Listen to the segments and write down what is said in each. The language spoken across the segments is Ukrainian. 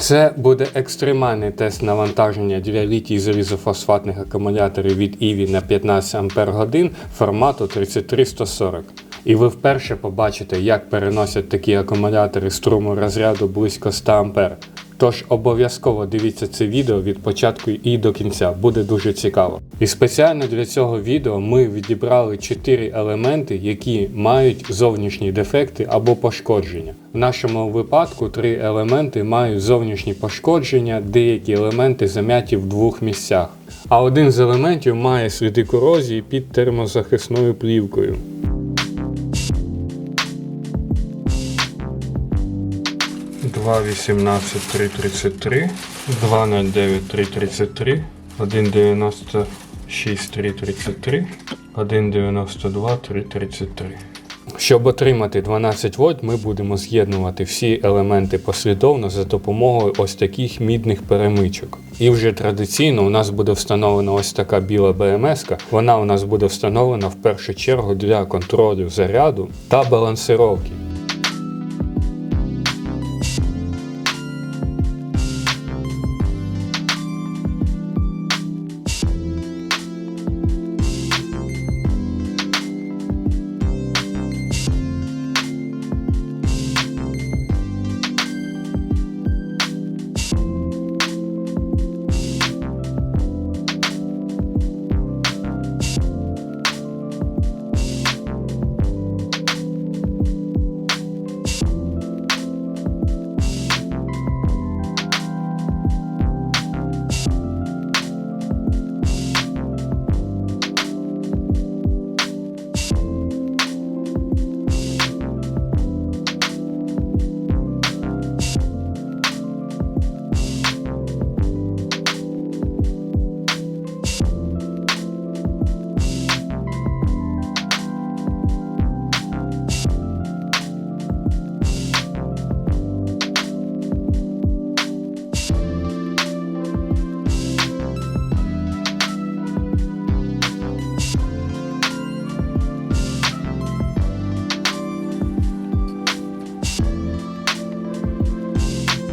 Це буде екстремальний тест навантаження для літій залізофосфатних акумуляторів від EVI на 15 Ах формату 33140. І ви вперше побачите, як переносять такі акумулятори струму розряду близько 100 А. Тож обов'язково дивіться це відео від початку і до кінця, буде дуже цікаво. І спеціально для цього відео ми відібрали 4 елементи, які мають зовнішні дефекти або пошкодження. В нашому випадку три елементи мають зовнішні пошкодження, деякі елементи зам'яті в двох місцях. А один з елементів має сліди корозії під термозахисною плівкою. 2,18 333, 2,09 33, 1, 92, 3, 33. Щоб отримати 12 вольт, ми будемо з'єднувати всі елементи послідовно за допомогою ось таких мідних перемичок. І вже традиційно у нас буде встановлена ось така біла БМС. -ка. Вона у нас буде встановлена в першу чергу для контролю заряду та балансировки.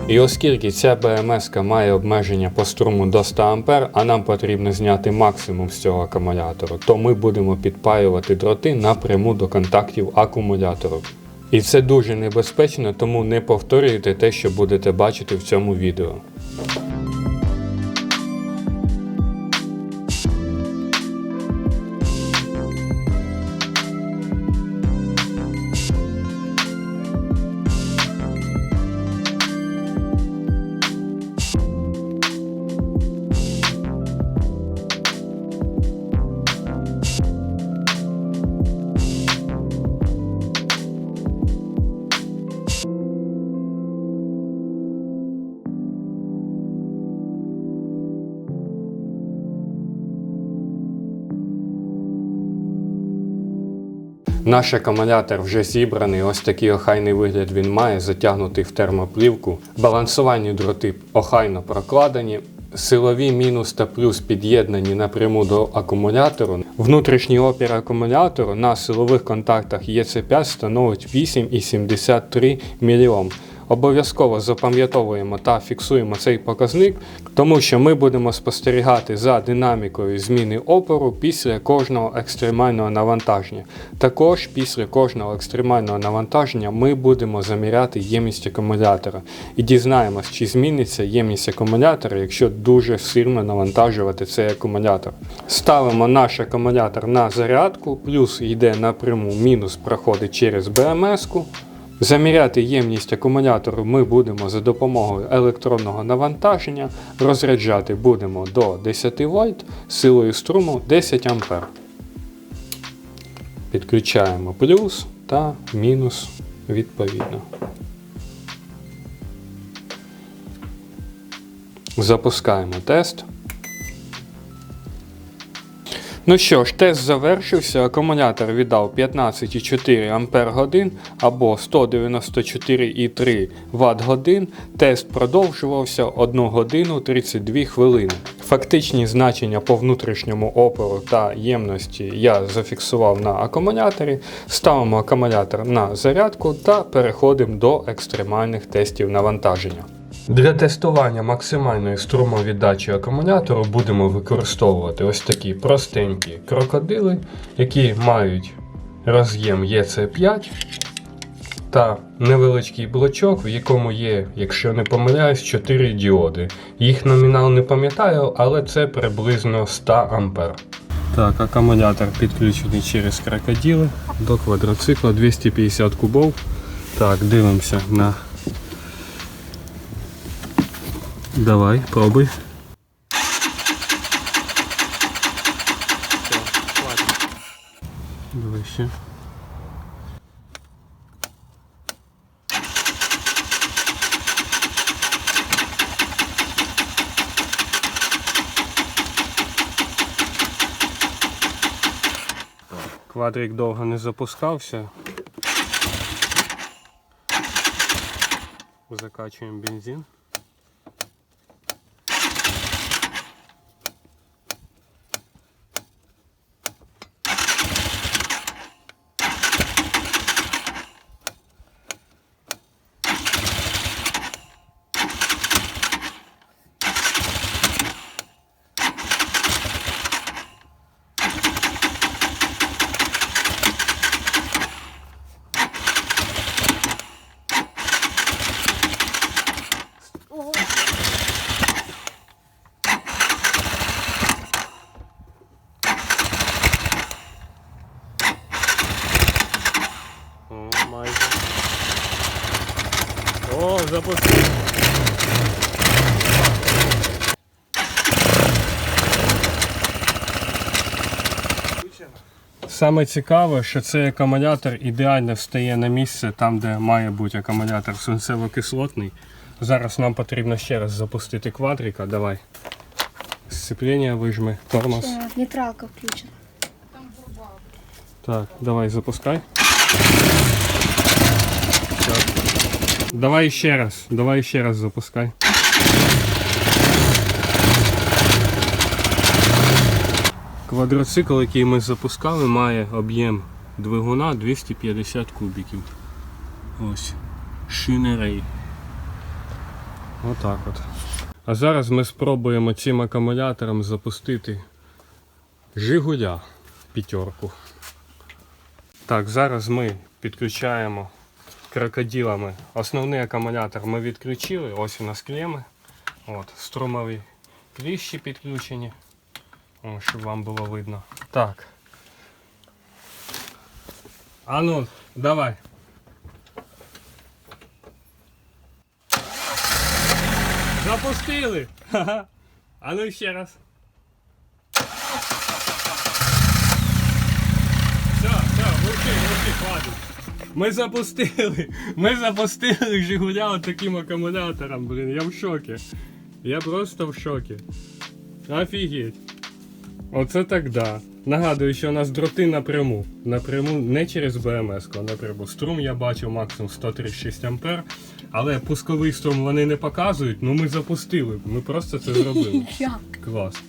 І оскільки ця БМС має обмеження по струму до 100 А, а нам потрібно зняти максимум з цього акумулятору, то ми будемо підпаювати дроти напряму до контактів акумулятору. І це дуже небезпечно, тому не повторюйте те, що будете бачити в цьому відео. Наш акумулятор вже зібраний, ось такий охайний вигляд він має, затягнутий в термоплівку. Балансувальні дроти охайно прокладені. Силові мінус та плюс під'єднані напряму до акумулятору. Внутрішній опір акумулятору на силових контактах ЄЦ5 становить 8,73 мільйом. Обов'язково запам'ятовуємо та фіксуємо цей показник, тому що ми будемо спостерігати за динамікою зміни опору після кожного екстремального навантаження. Також після кожного екстремального навантаження ми будемо заміряти ємність акумулятора і дізнаємось, чи зміниться ємність акумулятора, якщо дуже сильно навантажувати цей акумулятор. Ставимо наш акумулятор на зарядку, плюс йде напряму, мінус проходить через БМС-ку. Заміряти ємність акумулятору ми будемо за допомогою електронного навантаження. Розряджати будемо до 10 вольт силою струму 10 А. Підключаємо плюс та мінус відповідно. Запускаємо тест. Ну що ж, тест завершився. Акумулятор віддав 15,4 Ампер годин або 194,3 Вт годин. Тест продовжувався 1 годину 32 хвилини. Фактичні значення по внутрішньому опору та ємності я зафіксував на акумуляторі. Ставимо акумулятор на зарядку та переходимо до екстремальних тестів навантаження. Для тестування максимальної струмовіддачі акумулятору будемо використовувати ось такі простенькі крокодили, які мають роз'єм EC5 та невеличкий блочок, в якому є, якщо не помиляюсь, 4 діоди. Їх номінал не пам'ятаю, але це приблизно 100 ампер. Так, акумулятор підключений через крокодили до квадроцикла 250 кубов. Так, дивимося на. Давай, пробуй. Давай ще. Квадрик довго не запускався. Закачуємо бензин. О, майже. О, запустив. Саме цікаве, що цей акумулятор ідеально встає на місце там, де має бути акумулятор свинцево-кислотний. Зараз нам потрібно ще раз запустити квадрика. Давай. Сцеплення вижми, тормоз. Нейтралка включена. Так, давай запускай. Так. Давай ще раз, давай ще раз запускай. Квадроцикл, який ми запускали, має об'єм двигуна 250 кубіків. Ось. Шинерей. Отак от. А зараз ми спробуємо цим акумулятором запустити Жигуля п'ятерку. Так, зараз ми підключаємо крокодилами. Основний акумулятор ми відключили, ось у нас клеми. От, струмові кліщі підключені. О, щоб вам було видно. Так. А ну, давай. Запустили! Ха-ха. А ну ще раз. Все, все, мовчи, мовчи, хватить. Ми запустили. Ми запустили Жигуля от таким акумулятором, блін, я в шокі. Я просто в шокі. Офігеть. Оце так да. Нагадую, що у нас дроти напряму. Напряму не через БМС, а напряму. Струм я бачив максимум 136 ампер. Але пусковий струм вони не показують, ну ми запустили. Ми просто це зробили. Клас.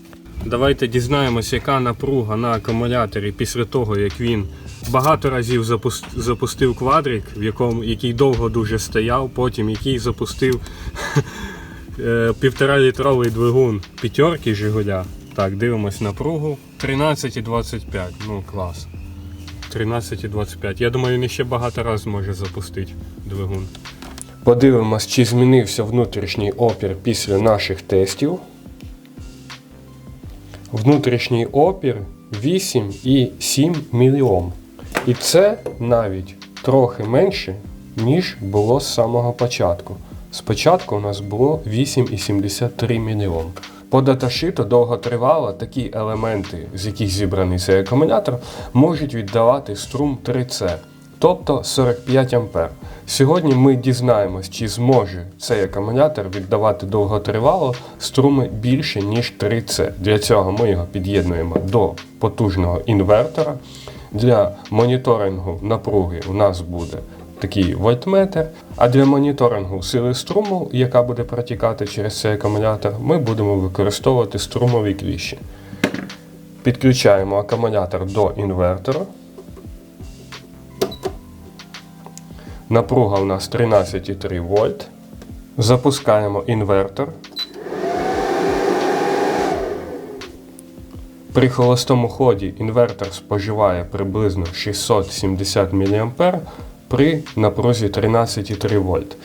Давайте дізнаємось, яка напруга на акумуляторі після того, як він багато разів запус- запустив квадрик, в якому, який довго дуже стояв, потім який запустив е, півтора літровий двигун п'ятерки Жигуля. Так, дивимось напругу. 13,25. Ну, клас. 13,25. Я думаю, він ще багато разів може запустити двигун. Подивимось, чи змінився внутрішній опір після наших тестів. Внутрішній опір 8,7 мільйон. І це навіть трохи менше, ніж було з самого початку. Спочатку у нас було 8,73 мільйон. По даташиту довготривало такі елементи, з яких зібраний цей акумулятор, можуть віддавати струм 3C, тобто 45 А. Сьогодні ми дізнаємось, чи зможе цей акумулятор віддавати довготривало струми більше, ніж 3C. Для цього ми його під'єднуємо до потужного інвертора. Для моніторингу напруги у нас буде такий вольтметр. А для моніторингу сили струму, яка буде протікати через цей акумулятор, ми будемо використовувати струмові кліщі. Підключаємо акумулятор до інвертора. Напруга у нас 13,3 вольт. Запускаємо інвертор. При холостому ході інвертор споживає приблизно 670 мА при напрузі 13,3 вольт.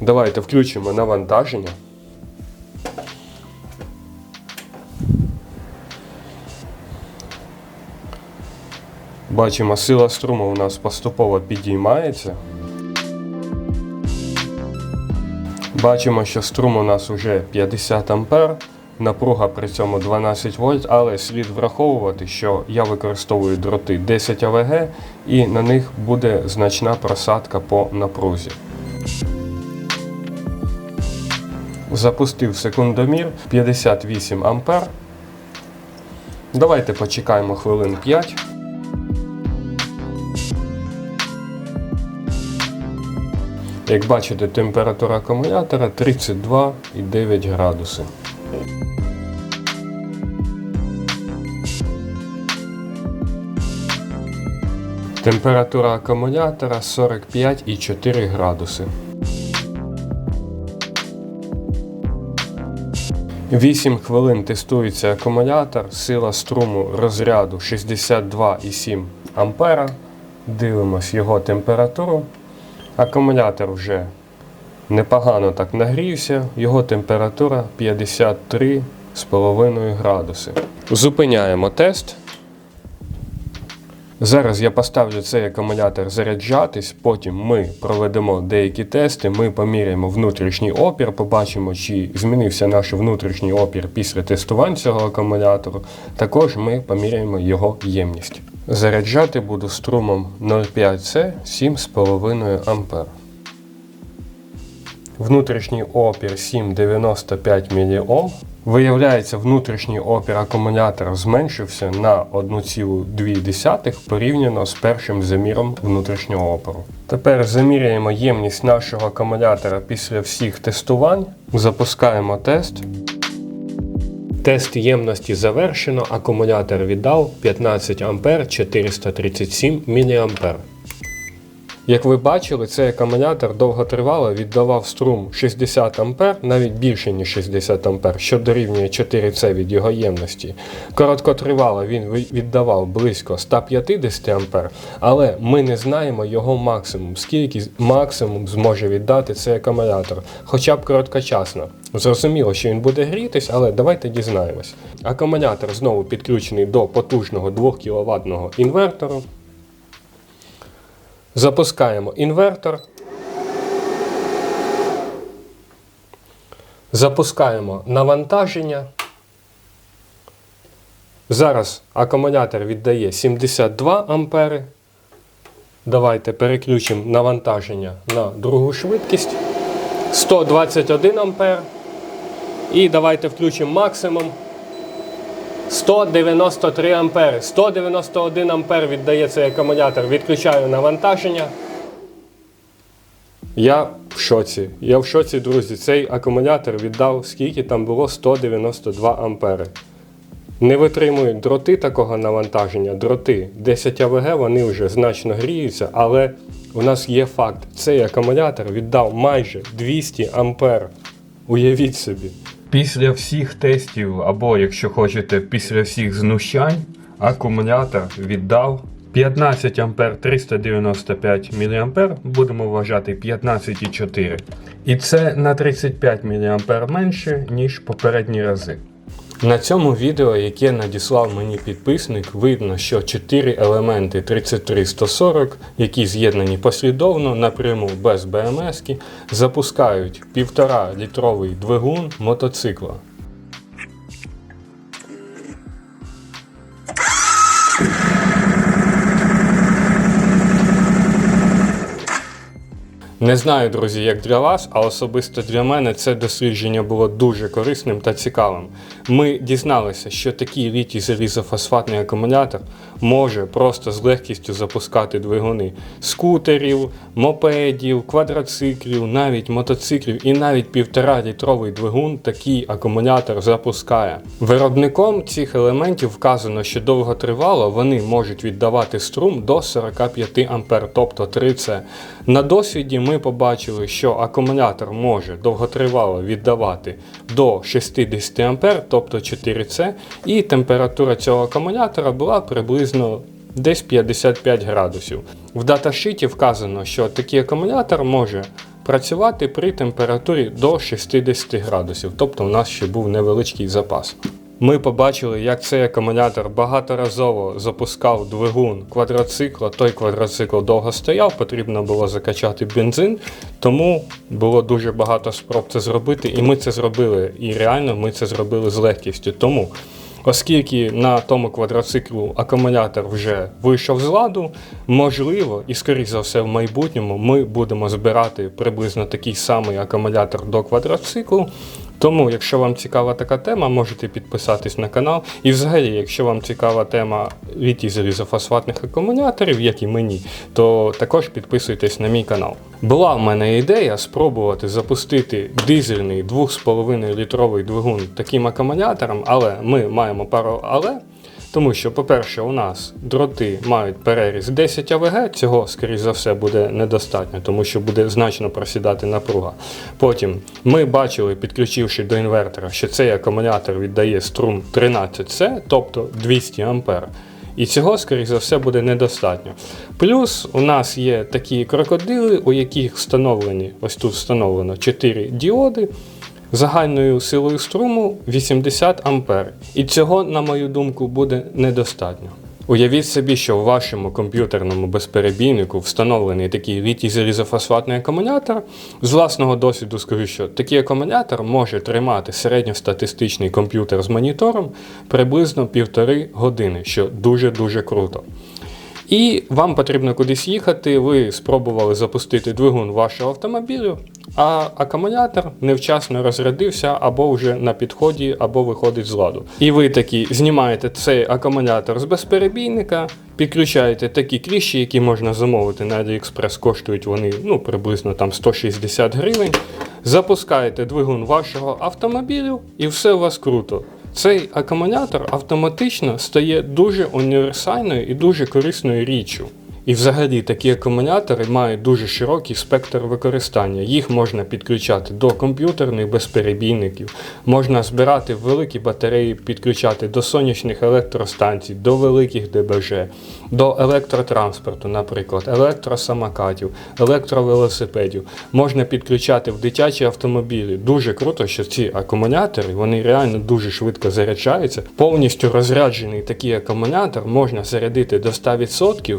Давайте включимо навантаження. Бачимо, сила струму у нас поступово підіймається. Бачимо, що струм у нас вже 50 А, напруга при цьому 12 вольт, але слід враховувати, що я використовую дроти 10 АВГ і на них буде значна просадка по напрузі. Запустив секундомір 58 А. Давайте почекаємо хвилин 5. Як бачите, температура акумулятора 32,9 градуси. Температура акумулятора 45,4 градуси. 8 хвилин тестується акумулятор, сила струму розряду 62,7 А. Дивимось його температуру. Акумулятор вже непогано так нагрівся, його температура 53,5 градуси. Зупиняємо тест. Зараз я поставлю цей акумулятор заряджатись, потім ми проведемо деякі тести, ми поміряємо внутрішній опір, побачимо, чи змінився наш внутрішній опір після тестувань цього акумулятору. Також ми поміряємо його ємність. Заряджати буду струмом 0,5C 7,5 А. Внутрішній опір 7,95 мОм. Виявляється, внутрішній опір акумулятора зменшився на 1,2 порівняно з першим заміром внутрішнього опору. Тепер заміряємо ємність нашого акумулятора після всіх тестувань. Запускаємо тест. Тест ємності завершено. Акумулятор віддав 15 А 437 мА. Як ви бачили, цей акумулятор довготривало віддавав струм 60 А, навіть більше ніж 60 А, що дорівнює 4С від його ємності. Короткотривало він віддавав близько 150 А, але ми не знаємо його максимум, скільки максимум зможе віддати цей акумулятор, хоча б короткочасно. Зрозуміло, що він буде грітись, але давайте дізнаємось. Акумулятор знову підключений до потужного 2 кВт інвертору. Запускаємо інвертор. Запускаємо навантаження. Зараз акумулятор віддає 72 ампери. Давайте переключимо навантаження на другу швидкість. 121 ампер. І давайте включимо максимум 193 ампери. 191 ампер віддає цей акумулятор. Відключаю навантаження. Я в шоці. Я в шоці, друзі. Цей акумулятор віддав, скільки там було 192 ампери. Не витримують дроти такого навантаження. Дроти 10 АВГ, вони вже значно гріються, але у нас є факт. Цей акумулятор віддав майже 200 ампер. Уявіть собі. Після всіх тестів, або, якщо хочете, після всіх знущань, акумулятор віддав 15 А 395 мА, будемо вважати 15,4. І це на 35 мА менше, ніж попередні рази. На цьому відео, яке надіслав мені підписник, видно, що 4 елементи 33140, які з'єднані послідовно напряму без БМС, запускають 1,5 літровий двигун мотоцикла. Не знаю, друзі, як для вас, а особисто для мене це дослідження було дуже корисним та цікавим. Ми дізналися, що такий літій залізофосфатний акумулятор може просто з легкістю запускати двигуни скутерів, мопедів, квадроциклів, навіть мотоциклів і навіть півтора літровий двигун такий акумулятор запускає. Виробником цих елементів вказано, що довготривало вони можуть віддавати струм до 45 А, тобто 3С. На досвіді ми побачили, що акумулятор може довготривало віддавати до 60 А, тобто 4С, і температура цього акумулятора була приблизно десь 55 градусів. В даташиті вказано, що такий акумулятор може працювати при температурі до 60 градусів, тобто у нас ще був невеличкий запас. Ми побачили, як цей акумулятор багаторазово запускав двигун квадроцикла. Той квадроцикл довго стояв, потрібно було закачати бензин, тому було дуже багато спроб це зробити, і ми це зробили. І реально ми це зробили з легкістю. Тому Оскільки на тому квадроциклу акумулятор вже вийшов з ладу, можливо, і скоріш за все в майбутньому ми будемо збирати приблизно такий самий акумулятор до квадроциклу. Тому, якщо вам цікава така тема, можете підписатись на канал. І взагалі, якщо вам цікава тема літій залізофосфатних акумуляторів, як і мені, то також підписуйтесь на мій канал. Була в мене ідея спробувати запустити дизельний 2,5 літровий двигун таким акумулятором, але ми маємо пару але. Тому що, по-перше, у нас дроти мають переріз 10 АВГ, цього, скоріш за все, буде недостатньо, тому що буде значно просідати напруга. Потім ми бачили, підключивши до інвертора, що цей акумулятор віддає струм 13С, тобто 200 А. І цього, скоріш за все, буде недостатньо. Плюс у нас є такі крокодили, у яких встановлені, ось тут встановлено 4 діоди загальною силою струму 80 А. І цього, на мою думку, буде недостатньо. Уявіть собі, що в вашому комп'ютерному безперебійнику встановлений такий літій залізофосфатний акумулятор. З власного досвіду скажу, що такий акумулятор може тримати середньостатистичний комп'ютер з монітором приблизно півтори години, що дуже-дуже круто. І вам потрібно кудись їхати, ви спробували запустити двигун вашого автомобілю, а акумулятор невчасно розрядився або вже на підході, або виходить з ладу. І ви такі знімаєте цей акумулятор з безперебійника, підключаєте такі кліщі, які можна замовити на AliExpress, коштують вони ну, приблизно там 160 гривень. Запускаєте двигун вашого автомобілю, і все у вас круто. Цей акумулятор автоматично стає дуже універсальною і дуже корисною річчю. І взагалі такі акумулятори мають дуже широкий спектр використання. Їх можна підключати до комп'ютерних безперебійників, можна збирати великі батареї, підключати до сонячних електростанцій, до великих ДБЖ, до електротранспорту, наприклад, електросамокатів, електровелосипедів. Можна підключати в дитячі автомобілі. Дуже круто, що ці акумулятори вони реально дуже швидко заряджаються. Повністю розряджений такий акумулятор можна зарядити до 100%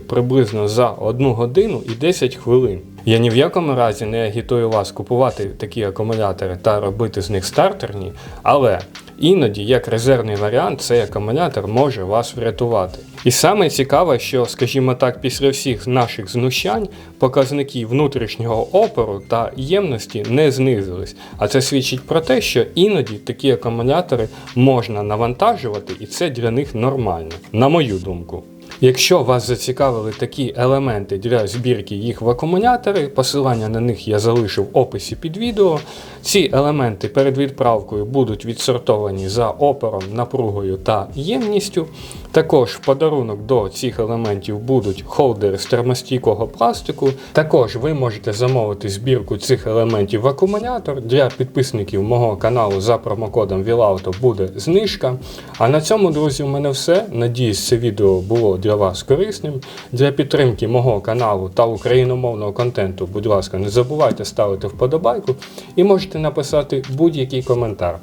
приблизно за 1 годину і 10 хвилин. Я ні в якому разі не агітую вас купувати такі акумулятори та робити з них стартерні, але іноді, як резервний варіант, цей акумулятор може вас врятувати. І саме цікаве, що, скажімо так, після всіх наших знущань показники внутрішнього опору та ємності не знизились. А це свідчить про те, що іноді такі акумулятори можна навантажувати, і це для них нормально, на мою думку. Якщо вас зацікавили такі елементи для збірки їх в акумулятори, посилання на них я залишив в описі під відео. Ці елементи перед відправкою будуть відсортовані за опором, напругою та ємністю. Також в подарунок до цих елементів будуть холдери з термостійкого пластику. Також ви можете замовити збірку цих елементів в акумулятор. Для підписників мого каналу за промокодом VILAUTO буде знижка. А на цьому, друзі, у мене все. Надіюсь, це відео було для вас корисним. Для підтримки мого каналу та україномовного контенту, будь ласка, не забувайте ставити вподобайку і можете написати будь-який коментар.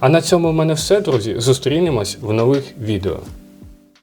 А на цьому в мене все, друзі. Зустрінемось в нових відео.